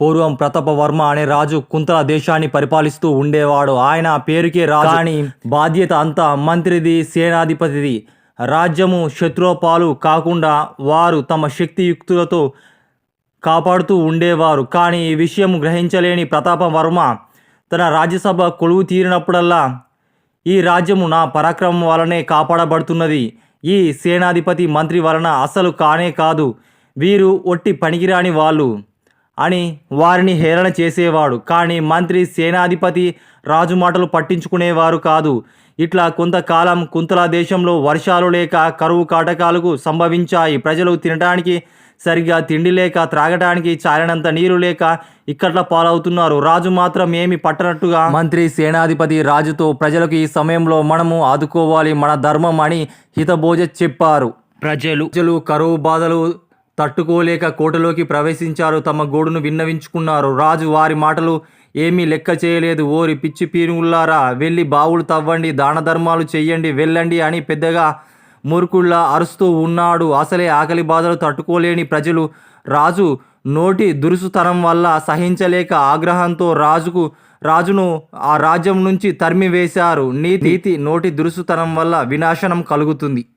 పూర్వం ప్రతాపవర్మ అనే రాజు కుంతల దేశాన్ని పరిపాలిస్తూ ఉండేవాడు. ఆయన పేరుకే రాజు. బాధ్యత అంతా మంత్రిది సేనాధిపతిది. రాజ్యము శత్రుపాలు కాకుండా వారు తమ శక్తియుక్తులతో కాపాడుతూ ఉండేవారు. కానీ ఈ విషయం గ్రహించలేని ప్రతాపవర్మ తన రాజ్యసభ కొలువు తీరినప్పుడల్లా ఈ రాజ్యము నా పరాక్రమం వలనే కాపాడబడుతున్నది. ఈ సేనాధిపతి మంత్రి వలన అసలు కానే కాదు. వీరు ఒట్టి పనికిరాని వాళ్ళు. అని వారిని హేళన చేసేవాడు. కానీ మంత్రి సేనాధిపతి రాజు మాటలు పట్టించుకునేవారు కాదు. ఇట్లా కొంతకాలం కుంతల దేశంలో వర్షాలు లేక కరువు కాటకాలకు సంభవించాయి. ప్రజలు తినడానికి సరిగ్గా తిండి లేక త్రాగటానికి చాలినంత నీరు లేక ఇక్కట్ల పాలవుతున్నారు. రాజు మాత్రం ఏమి పట్టనట్టుగా మంత్రి సేనాధిపతి రాజుతో ప్రజలకు ఈ సమయంలో మనము ఆదుకోవాలి మన ధర్మం అని హితబోజ చెప్పారు. ప్రజలు ప్రజలు కరువు బాధలు తట్టుకోలేక కోటలోకి ప్రవేశించారు. తమ గోడును విన్నవించుకున్నారు. రాజు వారి మాటలు ఏమీ లెక్క చేయలేదు. ఓరి పిచ్చి పీనుగుల్లారా వెళ్ళి బావులు తవ్వండి దాన ధర్మాలు చెయ్యండి వెళ్ళండి అని పెద్దగా మురుకుల్లా అరుస్తూ ఉన్నాడు. అసలే ఆకలి బాధలు తట్టుకోలేని ప్రజలు. రాజు నోటి దురుసుతనం వల్ల సహించలేక ఆగ్రహంతో రాజుకు రాజును ఆ రాజ్యం నుంచి తరిమివేశారు. నీతి నీతి నోటి దురుసుతనం వల్ల వినాశనం కలుగుతుంది.